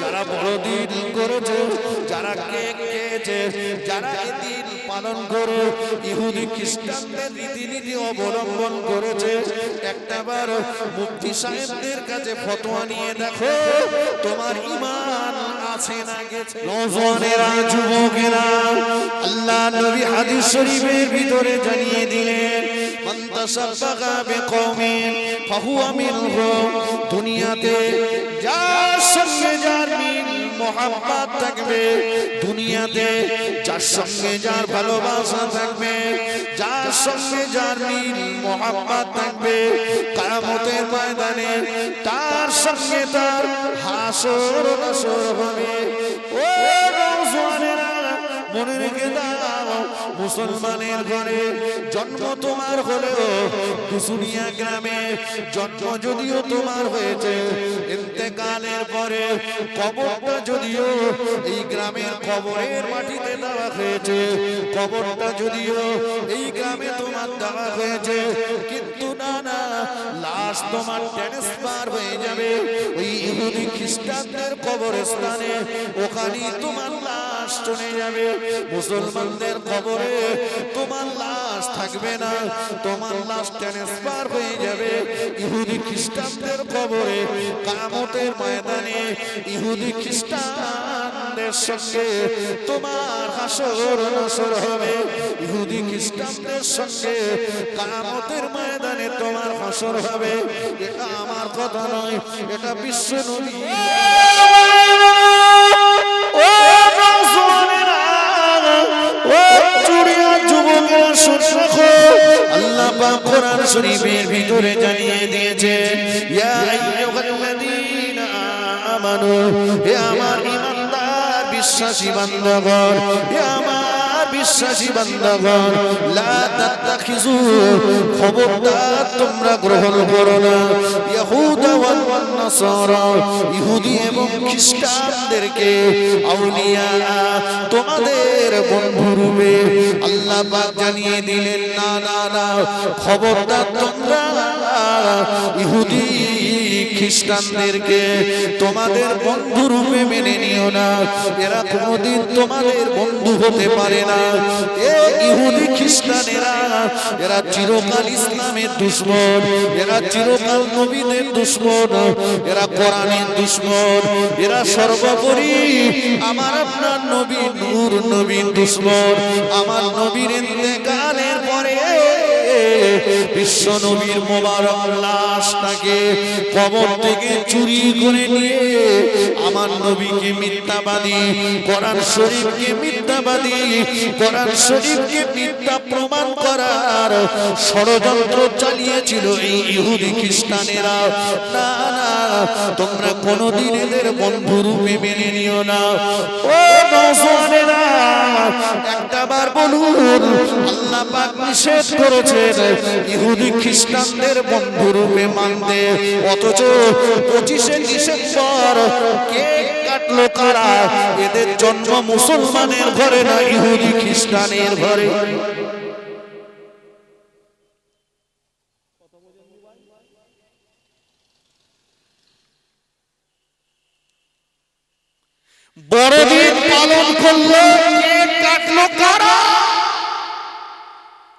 যারা বড়দিন করেছে, যারা কেক খেয়েছে, যারা দিন পালন করে, ইহুদি খ্রিস্টানদের রীতিনীতি অবলম্বন করেছে। একটাবার মুফতি সাহেবদের কাছে ফতোয়া নিয়ে দেখো, তোমার ইমান আছে না গেছে? যুবকেরা, আল্লাহ নবী হাদিস শরীফের ভিতরে জানিয়ে দিলেন তাসাব্বাগা বিকওমিন ফাহুয়া মিনহুম দুনিয়াতে যার সঙ্গে যার মিল মোহাম্মত থাকবে। দুনিয়াতে যার সঙ্গে যার ভালোবাসা থাকবে, যার সঙ্গে যার মিল মোহাম্মত থাকবে। কায়ামতের ময়দানে তার সঙ্গে তার হাসর নাসর হবে। ও মনে রেখে দাও, মুসলমানের ঘরে জন্ম তোমার হলেও কুসুনিয়া গ্রামে জন্ম যদিও তোমার হয়েছে। ইন্তেকালের পরে কবরটা যদিও এই গ্রামের কবরের মাটিতে দেওয়া হয়েছে। কবরটা যদিও এই গ্রামে তোমার দেওয়া হয়েছে। কিন্তু না না, লাশ তোমার ট্রান্সফার হয়ে যাবে। ওই ইহুদি খ্রিস্টানদের কবরস্থানে ওখানেই তোমার লাশ চলে যাবে, মুসলমানদের কবরে তোমার লাশ থাকবে না, তোমার লাশ ট্রান্সফার হয়ে যাবে। ইহুদি খ্রিস্টানদের কবরে কামতের ময়দানে ইহুদি খ্রিস্টানদের সঙ্গে তোমার হাসর নাসর হবে। ইহুদি খ্রিস্টানদের সঙ্গে কামতের ময়দানে তোমার হাসর হবে। এটা আমার কথা নয়, এটা বিশ্ব নবী। শুনে রাখো। আল্লাহ পাক কোরআন শরীফের ভিতরে জানিয়ে দিয়েছে, ইয়া আইয়ুহাল্লাযীনা আমানু, হে আমার ঈমানদার, বিশ্বাসী বান্দাগণ আমার বিশ্বাসী বান্দাগণ, লা তাত্তাখিযু খবরদার তোমরা গ্রহণ করো না। ইহুদা ওয়াল নাসারা, ইহুদি এবং খ্রিস্টানদেরকে আউলিয়া, তোমাদের বন্ধু রূপে আল্লাহ পাক জানিয়ে দিলেন, না না না, খবরদার তোমরা ইহুদি খ্রিস্টানদেরকে তোমাদের বন্ধু রূপে মেনে নিও না। এরা কোনোদিন তোমাদের বন্ধু হতে পারে না। এ ইহুদি খ্রিস্টানেরা, এরা চিরকাল ইসলামের দুশ্মন, এরা চিরকাল নবীদের দুশ্মন, এরা কোরআনের দুশ্মন, এরা সর্বোপরি আমার আপনার নবী নূর নবীর দুশ্মন। আমার নবীর ইন্তেকালের পরে বিশ্ব নবীর মোবারক লাশটাকে কবর থেকে চুরি করে নিয়ে আমার নবীকে মিথ্যাবাদী, কোরআন শরীফকে মিথ্যাবাদী, কোরআন শরীফকে মিথ্যা করার ষড়যন্ত্র চালিয়েছিল এই ইহুদি খ্রিস্টানেরা। না না, তোমরা কোনোদিন এদের বন্ধু রূপে মেনে নিও না। ও ইহুদি খ্রিস্টানদের অথচ পঁচিশে এদের জন্ম মুসলমানের ঘরে না ইহুদি খ্রিস্টানের ঘরে? বড়দিন পালন করল কাটলো কারা?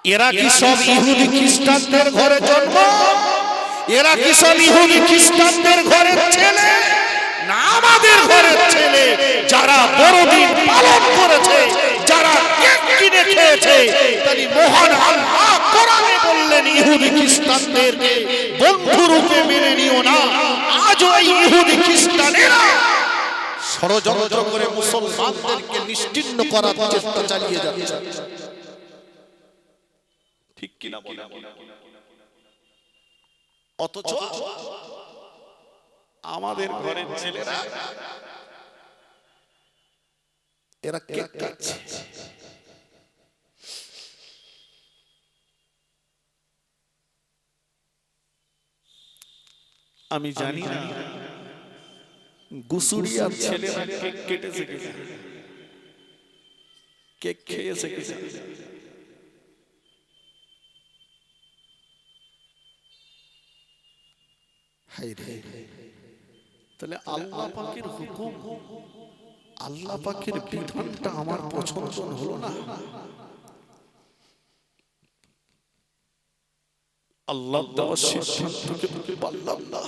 এরা কি সব ইহুদি খ্রিস্টানদের ঘরে জন্ম? এরা কি সব ইহুদি খ্রিস্টানদের ঘরের ছেলে? না আমাদের ঘরের ছেলে। যারা বড়দিন পালন করেছে যারা কেক কিনে খেয়েছে তাই মহান আল্লাহ কোরআনে বললেন ইহুদি খ্রিস্টানদেরকে বন্ধু রূপে মেনে নিও না। আজও এই ইহুদি খ্রিস্টানেরা ষড়যন্ত্র করে মুসলমানদেরকে নিশ্চিন্ন করার চেষ্টা চালিয়ে যাচ্ছে। ঠিক কিনা বলে? অথচ আমাদের ঘরের ছেলেরা এরা কেক কাটছে আমি জানি না। গুসুরিয়ার ছেলেরা কেক কেটেছে কেক খেয়েছে কিনা তাহলে আল্লাহ পাকের হুকুম। আল্লাহ পাকের বিধানটা আমার পছন্দ হলো না। আল্লাহ দেওয়া সিদ্ধান্তকে পারলাম না।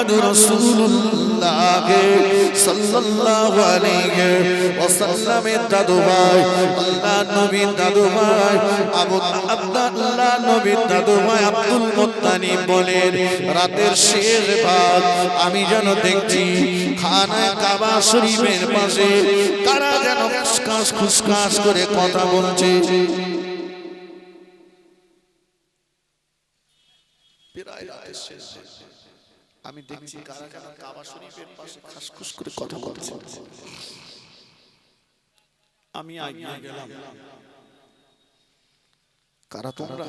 মুহাম্মদ রাসূলুল্লাহ সাল্লাল্লাহু আলাইহি ওয়াসাল্লামের দাদু ভাই আল্লাহ নবীর দাদু আবু আব্দুল্লাহ নবীর দাদু আব্দুল মুত্তালিব বলেন, রাতের শেষ ভাগ আমি যেন দেখছি খানায় কাবা শরীফের পাশে, কারা যেন খুসখাস খুসখাস করে কথা বলছে। প্রায় রাতের শেষ আমি দেখছি কারা যেন কাবা শরীফের পাশে খাসখুস করে কথা বলছে। আমি আগিয়ে গেলাম। কারা তোমরা?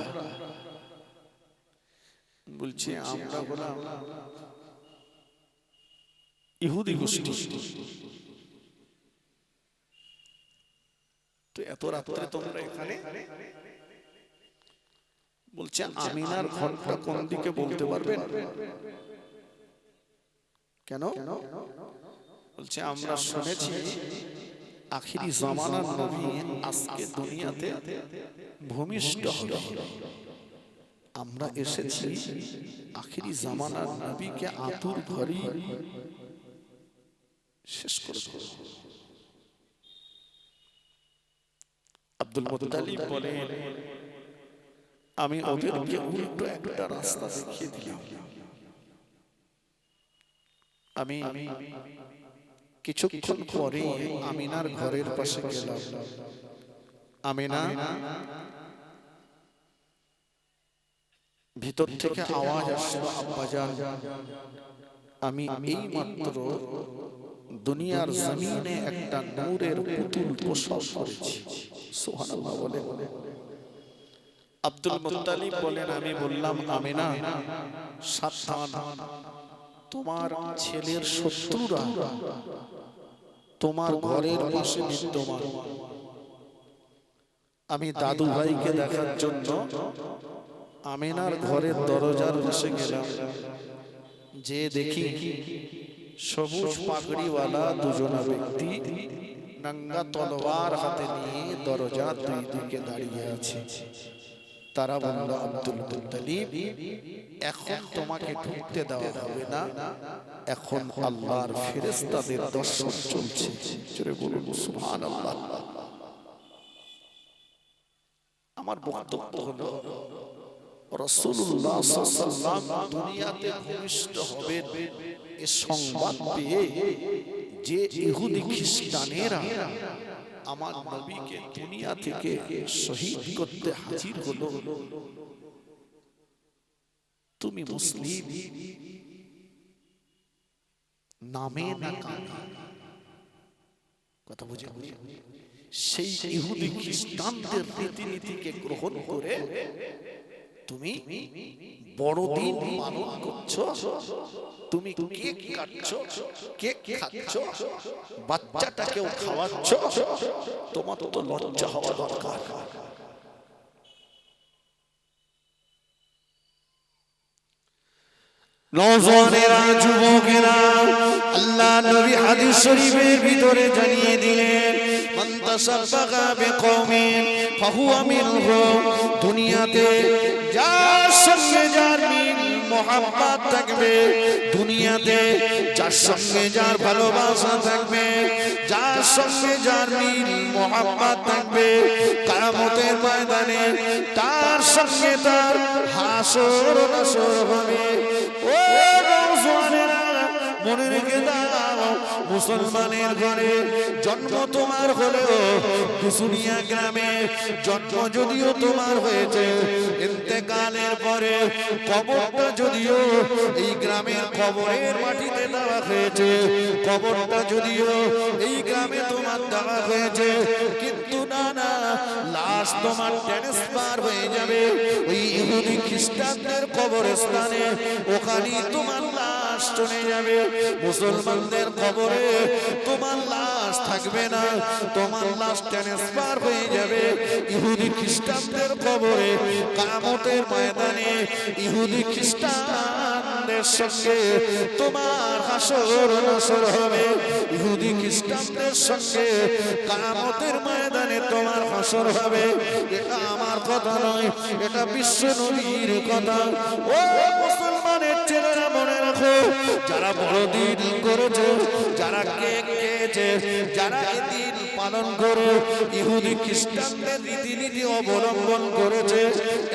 বলছি আমরা হলাম ইহুদি গোষ্ঠী। তো এত রাত্রে তোমরা এখানে? বলছে আমিনার ঘরটা কোন দিকে বলতে পারবেন? কেন? বলছে আমরা শুনেছি আখিরি জামানার নবী আজকে দুনিয়াতে ভূমিষ্ঠ হবে আমরা এসেছি আখিরি জামানার নবীকে আতুর ঘরে শেষ করে আব্দুল মুত্তালিব বলেন আমি ওদেরকে উল্টো একটা রাস্তা দেখিয়ে দিলাম। আমি কিছুক্ষণ পরে আমিনার ঘরের পাশে গেলাম। আমিনা ভিতর থেকে আওয়াজ আসলো আব্বাজান আমি এই মাত্র দুনিয়ার জমিনে একটা নূরের পুতুল প্রসব করেছি। সুবহানাল্লাহ বলে। আব্দুল মুত্তালিব বলেন আমি বললাম আমিনা সাবধান। তোমার ছেলের শত্রুরা তোমার ঘরের পাশে বিদ্যমান আমি দাদু ভাইকে দেখার জন্য আমিনার ঘরের দরজার পাশে গেলাম। যে দেখি সবুজ পাগড়িওয়ালা দুজনা ব্যক্তি নাঙ্গা তলোয়ার হাতে নিয়ে দরজা দুই দিকে দাঁড়িয়ে আছে। তারা বলল, আব্দুল মুত্তালিব, এখন তোমাকে ঢুকতে দেওয়া হবে না। এখন আল্লাহর ফেরেশতাদের দর্শন চলছে। জোরে বলুন, সুবহানাল্লাহ। আমার বক্তব্য হলো, রাসূলুল্লাহ সাল্লাল্লাহু আলাইহি দুনিয়াতে ভূমিষ্ঠ হবেন। এ সংবাদ পেয়ে যে ইহুদি খ্রিস্টানেরা আমার নবীকে দুনিয়া থেকে শহীদ করতে হাজির হলো। তুমি মুসলিম। নামে না কামে কথা বুঝে বুঝে সেই ইহুদি খ্রিস্টানদের রীতিনীতিকে গ্রহণ করে তুমি বড়দিন পালন করছ? তুমি কেক কাটছো? কেক খাচ্ছ? বাচ্চাটাকেও খাওয়াচ্ছ? তোমার তো লজ্জা হওয়া দরকার। নজনেরা যুবকেরা আল্লাহ নবী হাদিস শরীফের ভিতরে জানিয়ে দিলেন মান তাসাব্বাগা বিকওমিন, ফাহুয়া মিনহুম দুনিয়াতে যার সঙ্গে যার মিল মোহাম্মত থাকবে। দুনিয়াতে যার সঙ্গে যার ভালোবাসা থাকবে, যার সঙ্গে যার মিল মোহাম্মত থাকবে। কায়ামতের ময়দানে তার সঙ্গে তার হাসর নাসর হবে। ও রওজনেরা মনে রেখে দাও। মুসলমানের ঘরে জন্ম তোমার হলেও কুসুনিয়া গ্রামে জন্ম যদিও তোমার হয়েছে। ইন্তেকালের পরে কবরটা যদিও এই গ্রামের কবরের মাটিতে দেওয়া হয়েছে। কবরটা যদিও এই গ্রামে তোমার দেওয়া হয়েছে। কিন্তু না না, লাশ তোমার ট্রান্সফার হয়ে যাবে। ওই ইহুদি খ্রিস্টানদের কবরস্থানে। ওখানে তোমার লাশ চলে যাবে। মুসলমানদের কবরে তোমার লাশ থাকবে না, তোমার লাশ ট্রান্সফার হয়ে যাবে। ইহুদি খ্রিস্টানদের কবরে কামতের ময়দানে ইহুদি খ্রিস্টানদের সঙ্গে তোমার হাসর নাসর হবে। ইহুদি খ্রিস্টানদের সঙ্গে কামতের ময়দানে তোমার হাসর হবে। এটা আমার কথা নয়, এটা বিশ্ব নবীর কথা। ও যারা বড়দিন করেছে, যারা কে খেয়েছে, যারা দিন পালন করে, ইহুদি খ্রিস্টানদের রীতিনীতি অবলম্বন করেছে।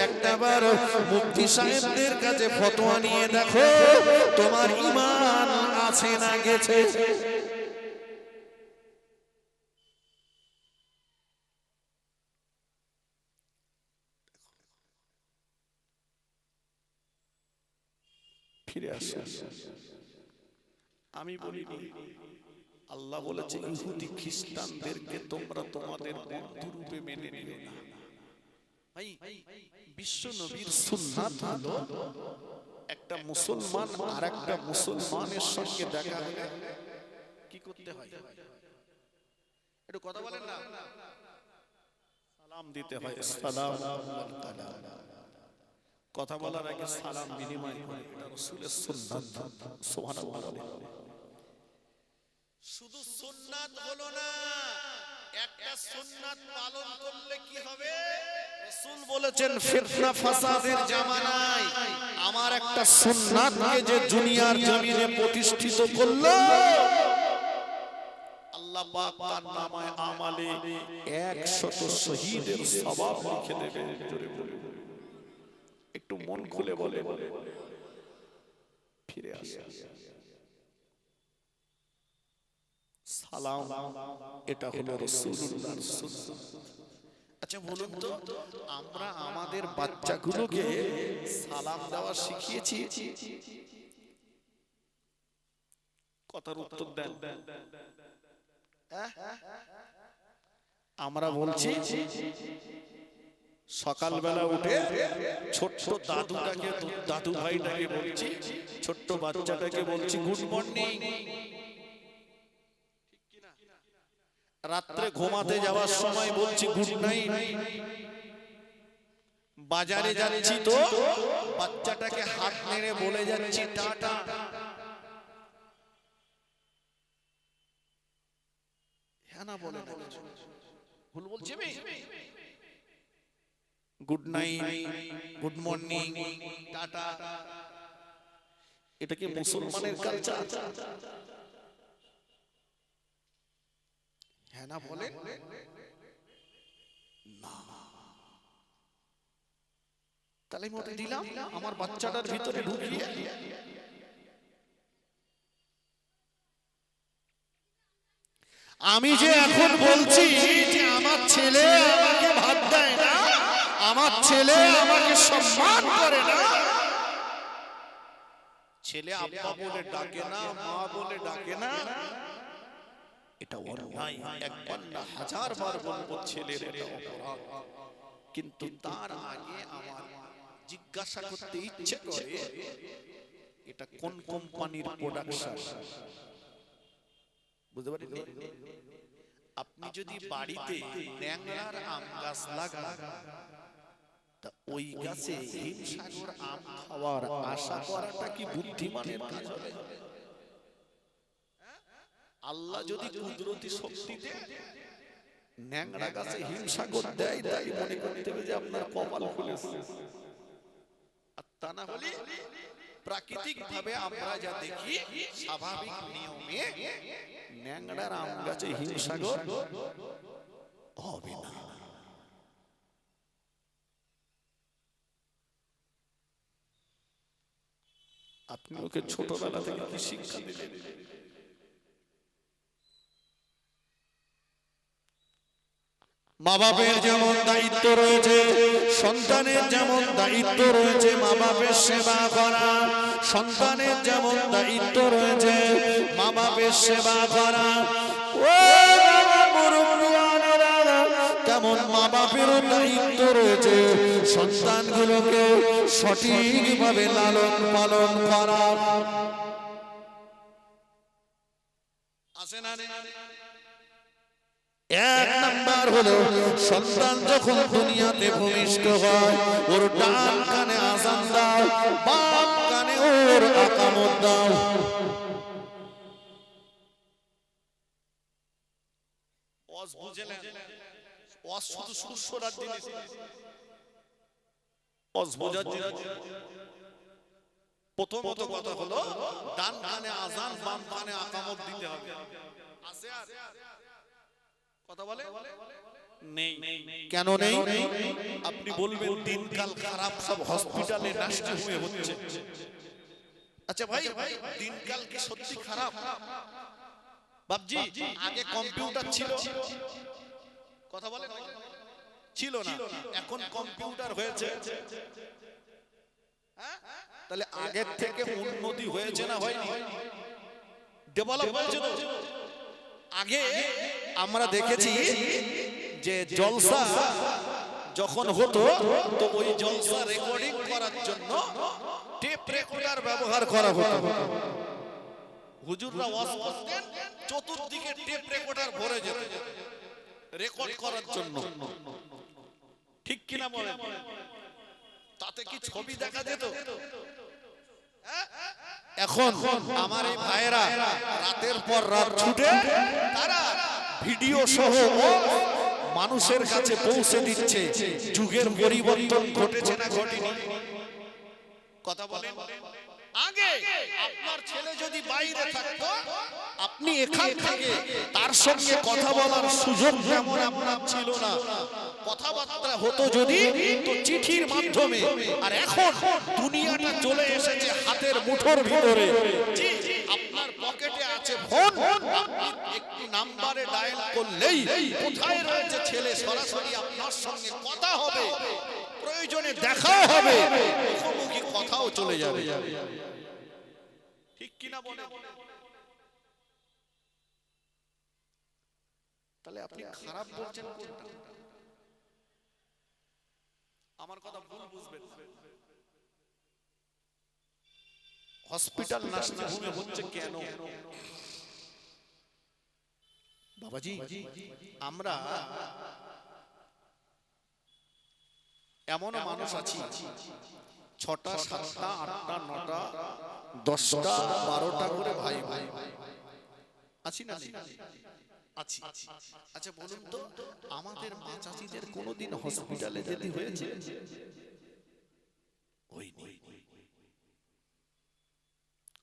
একটাবার মুফতি সাহেবদের কাছে ফতোয়া নিয়ে দেখো, তোমার ইমান আছে না গেছে? ফিরে আসে। আমি বলিনি আল্লাহ বলেছে, ইহুদি খ্রিস্টানদেরকে তোমরা তোমাদের বন্ধু রূপে মেনে নিও না। ভাই, বিশ্ব নবীর সুন্নাত হলো একটা মুসলমান আর একটা মুসলমানের সঙ্গে দেখা কি করতে হয়? একটু কথা বলেন না। সালাম দিতে হয়। সালাম কথা বলার আগে সালাম বিনিময় করে। এটা রাসূলের সুন্নাত। সুবহানাল্লাহ শুধু সুন্নাত হলো না একটা সুন্নাত পালন করলে কি হবে? রাসূল বলেছেন ফিতনা ফাসাদের জামানায় আমার একটা সুন্নাতকে যে দুনিয়ার জমিনে প্রতিষ্ঠিত করল আল্লাহ পাক তার নামায় আমালে 100 শহীদের সওয়াব লিখে দেবে জোরে বলে একটু মন খুলে বলে ফিরে আসে। সালাম এটা হলো রাসূলুল্লাহর সুন্নাত আচ্ছা বলুন তো আমরা আমাদের বাচ্চাগুলোকে সালাম দেওয়া শিখিয়েছি। কথার উত্তর দেন। হ্যাঁ? আমরা বলছি সকালবেলা উঠে ছোট্ট দাদুটাকে, দাদু ভাইটাকে বলছি, ছোট্ট বাচ্চাটাকে বলছি গুড মর্নিং রাত্রে ঘুমাতে যাওয়ার সময় বলছি গুড নাইট বাজারে যাচ্ছি তো, বাচ্চাটাকে হাত নেড়ে বলে যাচ্ছি, টাটা. হ্যাঁ না বলে ভুল বলছি আমি? Good night good morning tata এটা কি মুসলমানের কালচার হ্যাঁ না বলেন তাহলে মতে দিলাম। আমার বাচ্চাটার ভিতরে ঢুকিয়ে। আমি যে এখন বলছি যে আমার ছেলে আমাকে ভাত দেয়। আমার ছেলে আমাকে সম্মান করে না। ছেলে আব্বা বলে ডাকে না মা বলে ডাকে না। এটা অন্যায়। একবার না হাজার বার বলব ছেলের এটা অপরাধ। কিন্তু তার আগে আমার জিজ্ঞাসা করতে ইচ্ছে করে এটা কোন কোম্পানির প্রোডাকশন বুঝতে পারেন আপনি যদি বাড়িতে ন্যাংরার আম গাছ লাগান ওই গাছে হিমসাগর আম খাওয়ার আশা করাটা কি বুদ্ধিমানের কাজ হবে? আল্লাহ যদি কুদরতি ন্যাংরা গাছে হিমসাগর দেয় মনে করতে হবে যে আপনার কপাল খুলেছে আর তা না হলে প্রাকৃতিক ভাবে আমরা যা দেখি, স্বাভাবিক নিয়মে ন্যাংরার আম গাছে হিমসাগর হবে না। আপনি ওকে ছোটবেলা থেকে কি শিক্ষা দিলেন? মা বাপের যেমন দায়িত্ব রয়েছে সন্তানের যেমন দায়িত্ব রয়েছে মা বাপের সেবা করা সন্তানের যেমন দায়িত্ব রয়েছে মা বাপের সেবা করা। ও তেমন মা বাপেরও দায়িত্ব রয়েছে, সন্তানগুলোকে সঠিকভাবে লালন পালন করা। এক নাম্বার হলো, সন্তান যখন দুনিয়াতে ভূমিষ্ঠ হয়, ওর ডান কানে আজান দাও, বাম কানে ওর আকামত দাও। অস অস শুধু জিনিস। বোঝার জিনিস। প্রথমত কথা হলো ডান কানে আজান বাম কানে আকামত দিতে হবে। আছে আর কথা বলে? নেই। কেন নেই? আপনি বলবেন দিনকাল খারাপ সব হসপিটালে নার্সিং হয়ে হচ্ছে। আচ্ছা ভাই ভাই দিনকাল কি সত্যি খারাপ? বাবজি আগে কম্পিউটার ছিল। কথা বলে ছিল না। এখন কম্পিউটার হয়েছে। হ্যাঁ? তাহলে আগের থেকে উন্নতি হয়েছে না হয়নি? ডেভেলপ হয়েছে আগে আমরা দেখেছি যে জলসা যখন হতো তো ওই জলসা রেকর্ডিং করার জন্য টেপ রেকর্ডার ব্যবহার করা হতো। হুজুররা ওয়াজ করতেন চতুর্দিকে টেপ রেকর্ডার ভরে যেত। রেকর্ড করার জন্য। ঠিক কিনা বলেন? তাতে কি ছবি দেখা যেত? এখন আমার এই ভাইয়েরা রাতের পর রাত ছুটে তারা ভিডিও সহ মানুষের কাছে পৌঁছে দিচ্ছে। যুগের পরিবর্তন ঘটেছে না ঘটেনি। কথা বলেন। আগে আপনার ছেলে যদি বাইরে থাকতো আপনি এখান থেকে তার সঙ্গে কথা বলার সুযোগ যেমন আপনার ছিল না কথাবার্তা হতো যদি তো চিঠির মাধ্যমে। আর এখন দুনিয়াটা চলে এসেছে হাতের মুঠোর ভিতরে। আপনার পকেটে আছে ফোন একটি নাম্বারে ডায়াল করলেই কোথায় রয়েছে ছেলে? সরাসরি আপনার সঙ্গে কথা হবে। প্রয়োজনে দেখাও হবে। মুখোমুখি কথাও চলে যাবে। ঠিক কিনা বলে? তাহলে আপনি খারাপ বলছেন আমার কথা ভুল বুঝবেন হসপিটাল হোমে হচ্ছে কেন? বাবাজি আমরা এমনও মানুষ আছি। ছটা সাতটা আটটা নটা দশটা বারোটা করে ভাই। ভাই। আছি না? আছি? আচ্ছা বলুন তো আমাদের মা চাচিদের কোনোদিন হসপিটালে যেতে হয়েছে? হয়নি।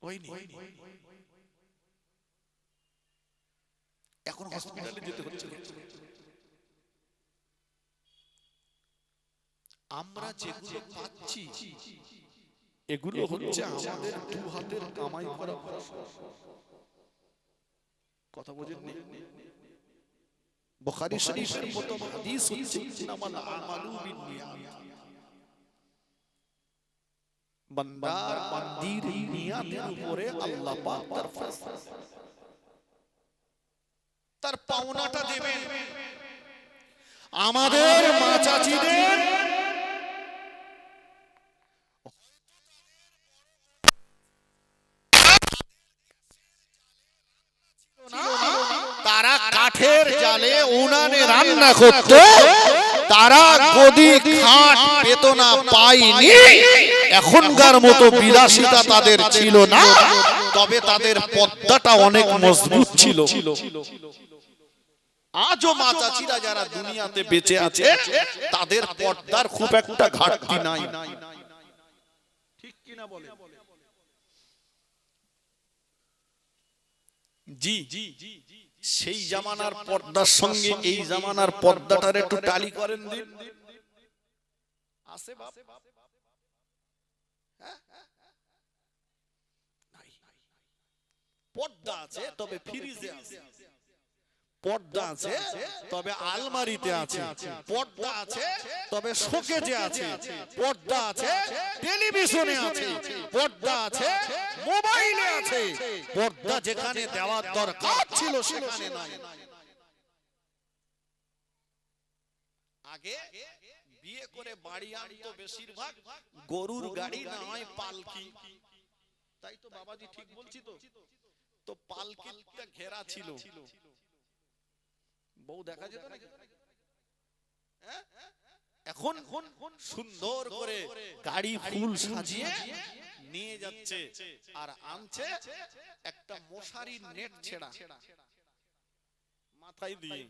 হয়নি। এখন হসপিটালে যেতে হচ্ছে। আমরা যেগুলো পাচ্ছি এগুলো হচ্ছে আমাদের দু হাতের কামাই করা। কথা বোঝেননি বুখারী শরীফের মতো হাদিস হচ্ছে ইন্নামাল আমালু বিন্নিয়াত বান্দার বান্দির নিয়াতের উপরে আল্লাহ পাক তার তার পাওনাটা দেবেন। আমাদের মা তারা কাঠের জালে উনানে রান্না করত তারা গদি খাট পেত না পায়নি এখনকার মতো বিলাসিতা তাদের ছিল না। তবে তাদের পদ্মাটা অনেক মজবুত ছিল। আজও মা চাচিরা যারা দুনিয়াতে বেঁচে আছে তাদের পর্দার খুব একটা ঘাটতি নাই। ঠিক কিনা বলে? জি জি জি। সেই জামানার পর্দার সঙ্গে এই জামানার পর্দাটার একটু টালি করেন দিন। আছে বাপ। হ্যাঁ? পর্দা আছে তবে ফ্রিজে আছে। পর্দা আছে, তবে আলমারিতে আছে, পর্দা আছে, তবে শোকেজে আছে, পর্দা আছে, টেলিভিশনে আছে, পর্দা আছে, মোবাইলে আছে, পর্দা যেখানে দেওয়ার দরকার ছিল সেখানে নাই। আগে বিয়ে করে বাড়ি আনতো বেশিরভাগ গরুর গাড়ি, না হয় পালকি। তাই তো বাবাজি ঠিক বলছি তো। তো পালকিটা ঘেরা ছিল। বউ দেখা যেত নাকি? হ্যাঁ? এখন সুন্দর করে গাড়ি ফুল সাজিয়ে নিয়ে যাচ্ছে আর আনছে একটা মশারির নেট ছেড়া। মাথায় দিয়ে।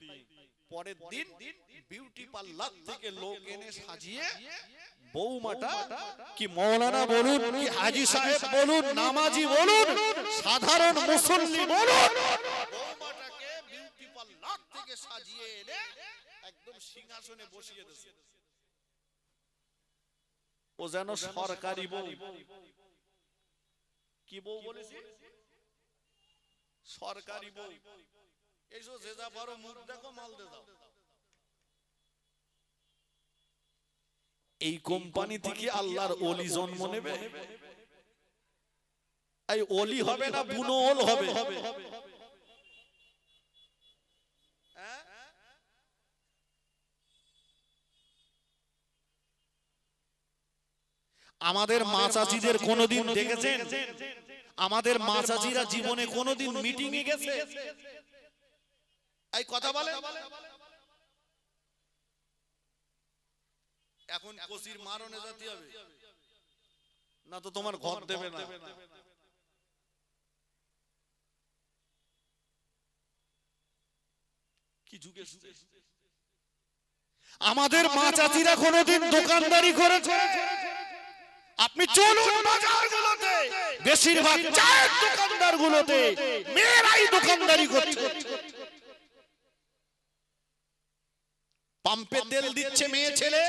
পরের দিন বিউটি পার্লার থেকে লোক এনে সাজিয়ে বৌমাটা কি মৌলানা বলুন কি হাজি সাহেব বলুন নামাজি বলুন সাধারণ মুসল্লি বলুন বৌমাটাকে বিউটি পার্লার থেকে সাজিয়ে এনে একদম সিংহাসনে বসিয়ে দিয়েছে ও যেন সরকারি বউ। কি বউ বলেছি? সরকারি বউ। এইসব যে যা পারো মুখ দেখো মাল দে দাও। এই কোম্পানি থেকে আল্লাহর ওলি জন্ম নেবে? এই ওলি হবে না বুনো ওল হবে হ্যাঁ? আমাদের মা চাচিদের কোনোদিন দেখেছেন? আমাদের মা চাচিরা জীবনে কোনোদিন মিটিং এ গেছে? এই কথা বলে? এখন কসির মারনে জাতি হবে। না তো তোমার ঘর দেবে না। কি যুগে? আমাদের মা চাচিরা কোনোদিন দোকানদারি করেছে? আপনি চলুন বাজারগুলোতে। বেশিরভাগ চায়ের দোকানদার গুলোতে মেয়েরাই দোকানদারি করছে। পাম্পে তেল দিচ্ছে মেয়ে ছেলে।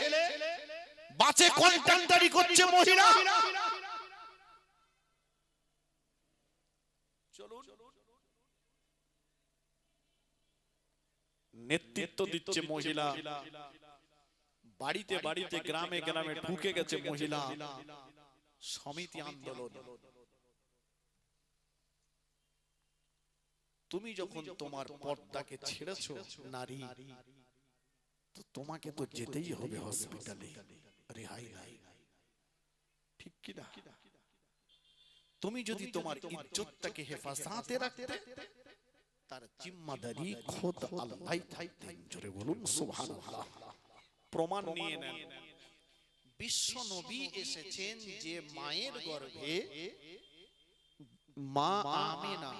বাসে কন্ট্রাক্টারি করছে মহিলা। চলুন। নেতৃত্ব দিচ্ছে মহিলা। বাড়িতে বাড়িতে গ্রামে গ্রামে ঢুকে গেছে মহিলা। সমিতি আন্দোলন। তুমি যখন তোমার পর্দাকে ছেড়েছো নারী তো তোমাকে তো যেতেই হবে হসপিটালে। রেহাই নাই। ঠিক কি না? তুমি যদি তোমার ইজ্জতটাকে হেফাজতে রাখতে তার জিম্মাদারি খোদ আল্লাহ থাকতেন। জোরে বলুন সুবহানাল্লাহ। প্রমাণ নিয়ে নেন। বিশ্ব নবী এসেছেন যে মায়ের গর্ভে মা আমেনা।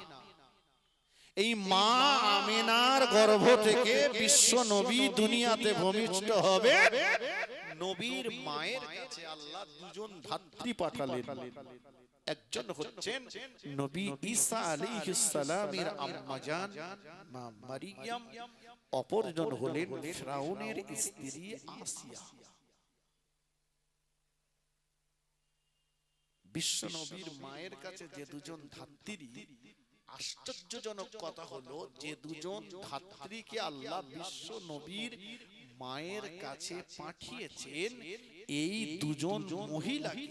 এই মা আমেনার গর্ভ থেকে বিশ্ব নবী দুনিয়াতে ভূমিষ্ঠ হবে। নবীর মায়ের কাছে আল্লাহ দুজন ধাত্রী পাঠালেন। একজন হচ্ছেন নবী ঈসা আলাইহিস সালামের আম্মা জান মা মারিয়াম। অপরজন হলেন ফিরাউনের স্ত্রী আসিয়া। বিশ্ব নবীর মায়ের কাছে যে দুজন ধাত্রী আশ্চর্যজনক কথা হলো যে দুজন ধাত্রীকে আল্লাহ বিশ্ব নবীর মায়ের কাছে পাঠিয়েছেন। এই দুজন মহিলাকে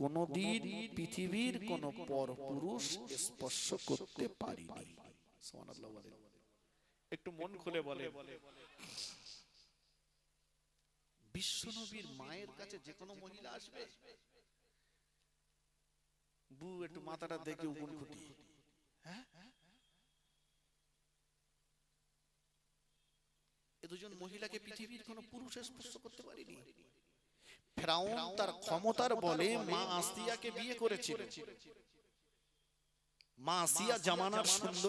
কোনদিন পৃথিবীর কোন পরপুরুষ স্পর্শ করতে পারিনি। সুবহানাল্লাহ বলেন। একটু মন খুলে বলে বিশ্বনবীর মায়ের কাছে যে কোনো মহিলা আসবে? বু একটু মাথাটা দেখে উগুন খুঁটি। হ্যাঁ? এ দুজন মহিলাকে পৃথিবীর কোন পুরুষ স্পর্শ করতে পারেনি। ফেরাউন তার ক্ষমতার বলে মা আসিয়াকে বিয়ে করেছিল। মা আসিয়া জামানার সুন্দর